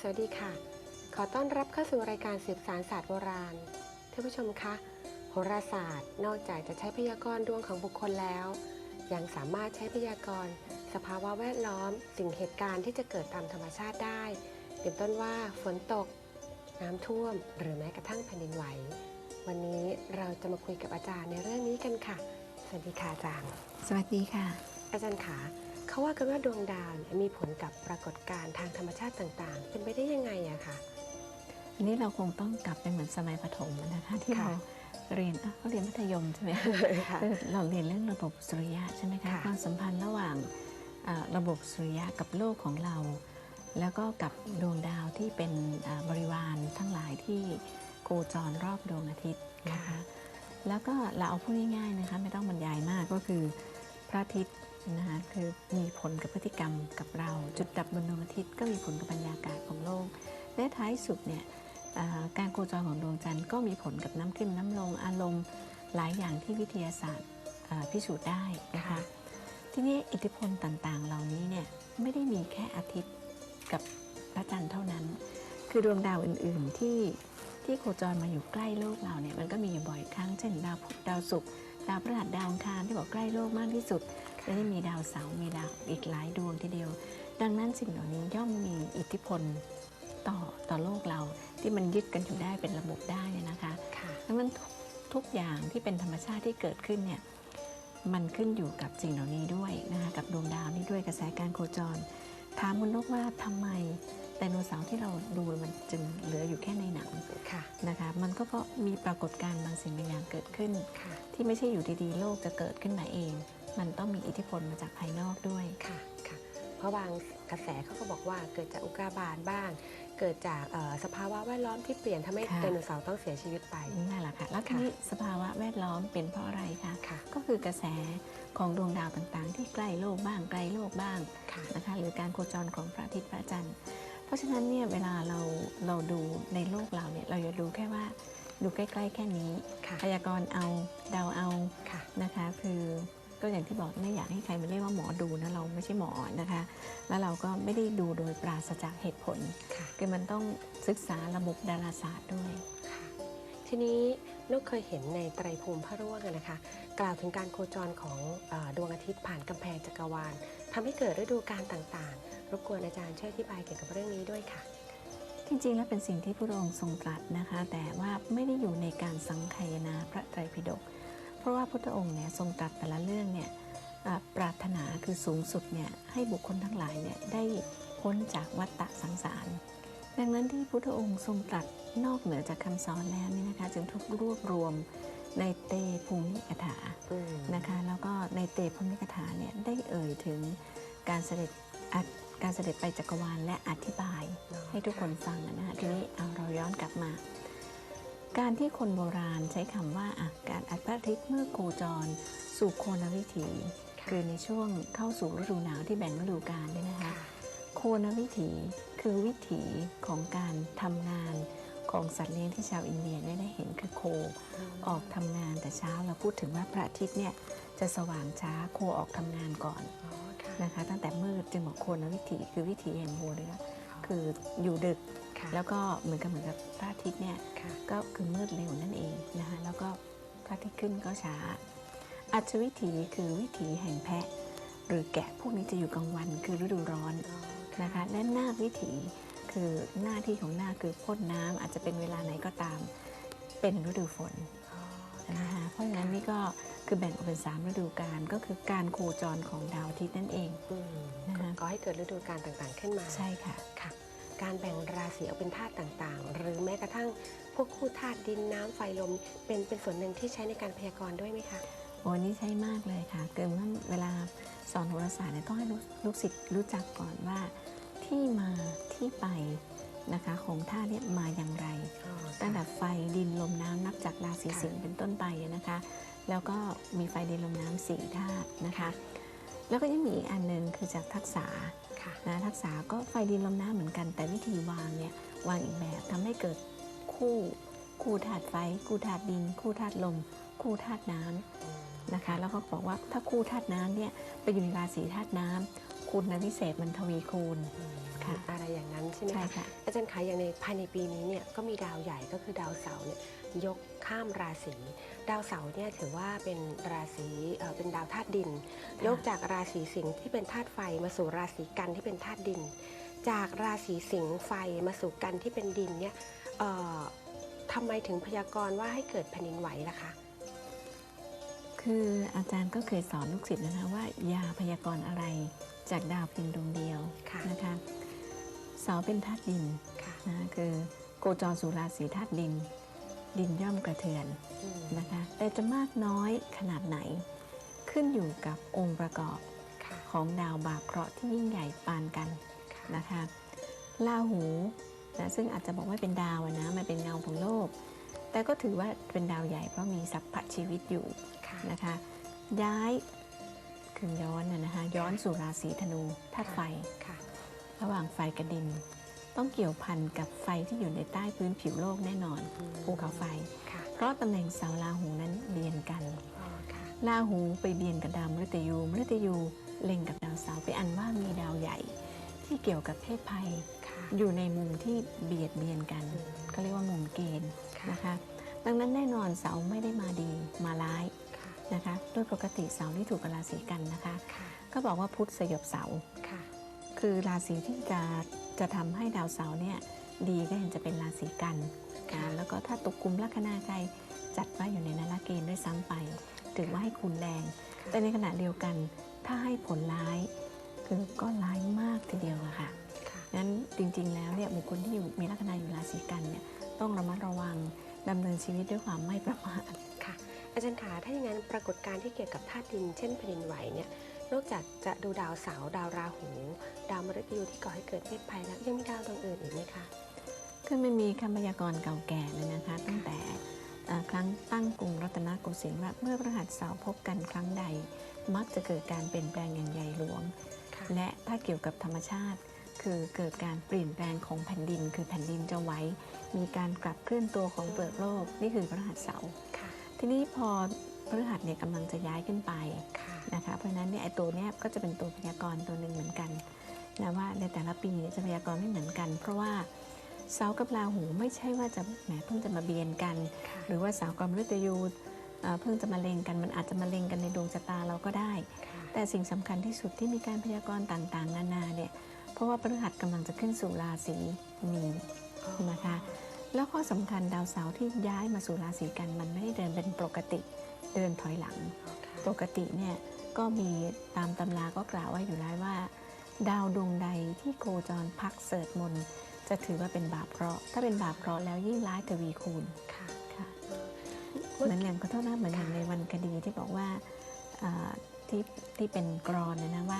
สวัสดีค่ะ ขอต้อนรับเข้าสู่รายการสืบสารศาสตร์โบราณ ท่านผู้ชมคะ โหราศาสตร์ นอกจากจะใช้พยากรณ์ดวงของบุคคลแล้ว ยังสามารถใช้พยากรณ์ สภาวะแวดล้อม สิ่งเหตุการณ์ที่จะเกิดตามธรรมชาติได้ เป็นต้นว่าฝนตก น้ำท่วม หรือแม้กระทั่งแผ่นดินไหว วันนี้เราจะมาคุยกับอาจารย์ในเรื่องนี้กันค่ะ สวัสดีค่ะอาจารย์ สวัสดีค่ะ อาจารย์ขา เขาว่ากันว่าดวงดาวเนี่ยมีผลกับปรากฏการณ์ทางธรรมชาติต่างๆ เป็นไปได้ยังไงอะคะ อันนี้เราคงต้องกลับไปเหมือนสมัยประถมนะคะที่ค่ะเราเรียนเอ้าเขาเรียนมัธยมใช่ไหมค่ะเออเราเรียนเรื่องระบบสุริยะใช่ไหมคะค่ะ ความสัมพันธ์ระหว่างอ่าระบบสุริยะกับโลกของเรา แล้วก็กับดวงดาวที่เป็นอ่าบริวารทั้งหลายที่โคจรรอบดวงอาทิตย์นะคะแล้วก็เราเอาพูดง่ายๆนะคะไม่ต้องบรรยายมากก็คือพระอาทิตย์ นะคะคือมีผลกับพฤติกรรมกับเรา จุดดับบนดวงอาทิตย์ก็มีผลกับบรรยากาศของโลก และท้ายสุดเนี่ยการโคจรของดวงจันทร์ก็มีผลกับน้ำขึ้นน้ำลงอารมณ์หลายอย่างที่วิทยาศาสตร์พิสูจน์ได้นะคะค่ะทีนี้อิทธิพลต่างๆ เหล่านี้เนี่ยไม่ได้มีแค่อาทิตย์กับพระจันทร์เท่านั้น คือดวงดาวอื่นๆที่ที่โคจรมาอยู่ใกล้โลกเราเนี่ยมันก็มีอยู่บ่อยครั้งเช่นดาวพุธดาวศุกร์ดาวพฤหัสดาวอังคารที่บอกใกล้โลกมากที่สุด แล้วยังมีดาวเสาร์มีดาวอีกหลายดวงทีเดียว ดังนั้นสิ่งเหล่านี้ย่อมมีอิทธิพลต่อต่อโลกเราที่มันยึดกันอยู่ได้เป็นระบบได้นะคะค่ะดังนั้นทุกทุกอย่างที่เป็นธรรมชาติที่เกิดขึ้นเนี่ยมันขึ้นอยู่กับสิ่งเหล่านี้ด้วยนะคะกับดวงดาวนี้ด้วยกระแสการโคจร ถามคุณนกว่าทำไมไดโนเสาร์ที่เราดูมันจึงเหลืออยู่แค่ในหนังค่ะนะคะมันก็เพราะมีปรากฏการณ์บางสิ่งบางอย่างเกิดขึ้นค่ะที่ไม่ใช่อยู่ดีๆ โลกจะเกิดขึ้นมาเอง มันต้องมีอิทธิพลมาจากภายนอกด้วย ค่ะค่ะเพราะบางกระแสเขาก็บอกว่าเกิดจากอุกกาบาตบ้าง เกิดจากเอ่อสภาวะแวดล้อมที่เปลี่ยนทำให้ค่ะ ไดโนเสาร์ต้องเสียชีวิตไป นั่นแหละค่ะ แล้วทีค่ะนี้สภาวะแวดล้อมเป็นเพราะอะไรคะค่ะ ก็คือกระแสของดวงดาวต่างๆ ที่ใกล้โลกบ้างไกลโลกบ้าง ค่ะ นะคะหรือการโคจรของพระอาทิตย์พระจันทร์ เพราะฉะนั้นเนี่ยเวลาเราเราดูในโลกเราเนี่ยเราอย่าดูแค่ว่าดูใกล้ ๆ แค่นี้ค่ะพยากรณ์เอาเดาเอาค่ะ นะคะ คือ ก็อย่างที่บอกไม่อยากให้ใครมาเรียกว่าหมอดูนะเราไม่ใช่หมอนะคะ แล้วเราก็ไม่ได้ดูโดยปราศจากเหตุผลค่ะคือมันต้องศึกษาระบบดาราศาสตร์ด้วยค่ะทีนี้นกเคยเห็นในไตรภูมิพระร่วงอะนะคะ กล่าวถึงการโคจรของเออดวงอาทิตย์ผ่านกำแพงจักรวาลทำให้เกิดฤดูกาลต่างๆ รบกวนอาจารย์ช่วยอธิบายเกี่ยวกับเรื่องนี้ด้วยค่ะ จริงๆ แล้วเป็นสิ่งที่พระองค์ทรงตรัสนะคะ แต่ว่าไม่ได้อยู่ในการสังคายนาพระไตรปิฎก เพราะว่าพระองค์เนี่ยทรงตรัสแต่ละเรื่องเนี่ยอ่าปรารถนาคือสูงสุดเนี่ยให้บุคคลทั้งหลายเนี่ยได้พ้นจากวัฏฏะสังสาร ดังนั้นที่พุทธองค์ทรงตรัสนอกเหนือจากคำสอนแล้วเนี่ยนะคะจึงถูกรวบรวมในเตภูมิกถาอืมนะคะแล้วก็ในเตพมิกถาเนี่ยได้เอ่ยถึงการเสด็จอะการเสด็จไปจักรวาลและอธิบายให้ทุกคนฟังนะคะทีนี้เอาเราย้อนกลับมา การที่คนโบราณใช้คำว่าอะการอัดพระอาทิตย์เมื่อโคจร สู่โคนวิถีค่ะคือในช่วงเข้าสู่ฤดูหนาวที่แบ่งฤดูกาลเนี่ยนะคะค่ะโคนวิถีคือวิถีของการทำงานของสัตว์เลี้ยงที่ชาวอินเดียเนี่ยได้เห็นคือโค ออกทำงานแต่เช้าเราพูดถึงว่าพระอาทิตย์เนี่ยจะสว่างช้าโคออกทำงานก่อนอ๋อค่ะนะคะ ตั้งแต่มืดจึงบอกโคนวิถีคือวิถีแห่งโมเลยนะคืออยู่ดึกค่ะ แล้วก็เหมือนกับเหมือนกับพระอาทิตย์เนี่ยค่ะก็คือมืดเร็วนั่นเองนะคะแล้วก็พระอาทิตย์ขึ้นก็ช้า อัจวิถีคือวิถีแห่งแพะ หรือแกะพวกนี้จะอยู่กลางวันคือฤดูร้อนอ๋อนะคะและนาควิถีคือหน้าที่ของนาคคือพ่นน้ำอาจจะเป็นเวลาไหนก็ตาม เป็นฤดูฝนอ๋อนะคะเพราะฉะนั้นนี่ก็คือแบ่งออกเป็น 3 ฤดูกาลก็คือการโคจรของดาวอาทิตย์นั่นเองอืมนะคะก็ให้เกิดฤดูกาลต่างๆขึ้นมาใช่ค่ะค่ะ การแบ่งราศีออกเป็นธาตุต่างๆ หรือแม้กระทั่งพวกคู่ธาตุดินน้ำไฟลม เป็นเป็นส่วนหนึ่งที่ใช้ในการพยากรณ์ด้วยไหมคะ โอ้นี่ใช่มากเลยค่ะ เกิดว่าเวลาสอนโหราศาสตร์เนี่ยต้องให้ลูกลูกศิษย์รู้จักก่อนว่าที่มาที่ไปนะคะของธาตุเนี่ยมาอย่างไรอ๋อตั้งแต่ไฟดินลมน้ำนับจากราศีสิงห์เป็นต้นไปนะคะ แล้วก็มีไฟดินลมน้ำสี่ธาตุนะคะ แล้วก็ยังมีอีกอันหนึ่งคือจากทักษะค่ะ นะทักษะก็ไฟดินลมน้ำเหมือนกัน แต่วิธีวางเนี่ยวางอีกแบบทำให้เกิดคู่คู่ธาตุไฟ คู่ธาตุดิน คู่ธาตุลม คู่ธาตุน้ำนะคะแล้วก็บอกว่าถ้าคู่ธาตุน้ำเนี่ยไปอยู่ในราศีธาตุน้ำคุณนะวิเศษมันทวีคูณ ค่ะอะไรอย่างนั้นใช่ไหมใช่คะค่ะอาจารย์คะอย่างในภายในปีนี้เนี่ยก็มีดาวใหญ่ก็คือดาวเสาร์เนี่ยยกข้ามราศี ดาวเสาร์เนี่ยถือว่าเป็นราศีเอ่อเป็นดาวธาตุดินค่ะยกจากราศีสิงห์ที่เป็นธาตุไฟมาสู่ราศีกันที่เป็นธาตุดิน จากราศีสิงห์ไฟมาสู่กันที่เป็นดินเนี่ยเอ่อทำไมถึงพยากรณ์ว่าให้เกิดแผ่นดินไหวล่ะคะ คืออาจารย์ก็เคยสอนลูกศิษย์นะคะว่าอย่าพยากรณ์อะไรจากดาวเพียงดวงเดียวค่ะนะคะเสาเป็นธาตุดินค่ะนะคือโคจรสู่ราศีธาตุดิน ดินย่อมกระเทือนอืมนะคะแต่จะมากน้อยขนาดไหน ขึ้นอยู่กับองค์ประกอบค่ะของดาวบาปเคราะห์ที่ยิ่งใหญ่ปานกันค่ะนะคะลาหูนะซึ่งอาจจะบอกว่าเป็นดาวอะนะมันเป็นเงาของโลก แต่ก็ถือว่าเป็นดาวใหญ่เพราะมีสัพพะชีวิตอยู่ค่ะนะคะย้ายคือย้อนนะนะคะย้อนสู่ราศีธนูธาตุไฟค่ะ ระหว่างไฟกับดิน ต้องเกี่ยวพันกับไฟที่อยู่ในใต้พื้นผิวโลกแน่นอนอืมภูเขาไฟค่ะเพราะตำแหน่งเสาราหูนั้นเบียนกันอ๋อค่ะราหูไปเบียนกับดาวมฤตยูมฤตยูเล็งกับดาวเสาร์ไปอันว่ามีดาวใหญ่ ที่เกี่ยวกับเพศภัยค่ะอยู่ในมุมที่เบียดเบียนกันอืมก็เรียกว่ามุมเกณฑ์ค่ะนะคะดังนั้นแน่นอนเสาร์ไม่ได้มาดีมาร้ายค่ะนะคะโดยปกติเสาร์นี่ถูกกับราศีกันนะคะค่ะก็บอกว่าพุธสยบเสาร์ ค่ะคือราศีที่จะจะทำให้ดาวเสาร์เนี่ยดีก็เห็นจะเป็นราศีกันค่ะนะแล้วก็ถ้าตกกลุ่มลัคนาใครจัดว่าอยู่ในนาราเกณฑ์ด้วยซ้ำไป ถือว่าให้คุณแรง แต่ในขณะเดียวกันถ้าให้ผลร้าย คือก็ร้ายมากทีเดียวอะค่ะค่ะงั้นจริงๆแล้วเนี่ยบุคคลที่อยู่มีลัคนาอยู่ราศีกันเนี่ยต้องระมัดระวังดำเนินชีวิตด้วยความไม่ประมาทค่ะ อาจารย์ขาถ้าอย่างนั้นปรากฏการณ์ที่เกี่ยวกับธาตุดิน เช่นแผ่นดินไหวเนี่ย นอกจากจะดูดาวเสาร์ดาวราหู ดาวมฤตยูที่ก่อให้เกิดเพศภัยแล้วยังมีดาวดวงอื่นอีกไหมคะคือมันมีคำพยากรณ์เก่าแก่เลยนะคะ ตั้งแต่เอ่อครั้งตั้งกรุงรัตนโกสินทร์ว่าเมื่อพระหัสเสาร์พบกันครั้งใด มักจะเกิดการเปลี่ยนแปลงอย่างใหญ่หลวงค่ะและถ้าเกี่ยวกับธรรมชาติ คือเกิดการเปลี่ยนแปลงของแผ่นดิน คือแผ่นดินจะไหวมีการกลับเคลื่อนตัวของเปลือกโลกนี่คือพระหัสเสาร์ค่ะทีนี้พอ พฤหัสเนี่ยกำลังจะย้ายขึ้นไปค่ะนะคะเพราะฉะนั้นเนี่ยไอ้ตัวเนี้ยก็จะเป็นตัวพยากรณ์ตัวหนึ่งเหมือนกันนะว่าในแต่ละปีเนี่ยจะพยากรณ์ไม่เหมือนกัน เพราะว่าเสาร์กับราหูไม่ใช่ว่าจะแหมเพิ่งจะมาเบียนกันค่ะหรือว่าเสาร์กับมฤตยูเอ่อเพิ่งจะมาเลงกันมันอาจจะมาเลงกันในดวงชะตาเราก็ได้ค่ะแต่สิ่งสำคัญที่สุดที่มีการพยากรณ์ต่างๆ นานาเนี่ยเพราะว่าพฤหัสกำลังจะขึ้นสู่ราศีมีนนะคะแล้วข้อสำคัญดาวเสาร์ที่ย้ายมาสู่ราศีกันมันไม่ได้เดินเป็นปกติ เดินถอยหลัง ปกติเนี่ยก็มีตามตำราก็กล่าวไว้อยู่แล้วว่า ดาวดวงใดที่โคจรพักเสดมนต์จะถือว่าเป็นบาปเคราะห์ถ้าเป็นบาปเคราะห์แล้วยิ่งร้ายทวีคูณค่ะค่ะเมื่อเหมือนอย่างขอโทษนะเหมือนอย่างในวันคดีที่บอกว่าอ่าที่ที่เป็นกรอนนะนะว่า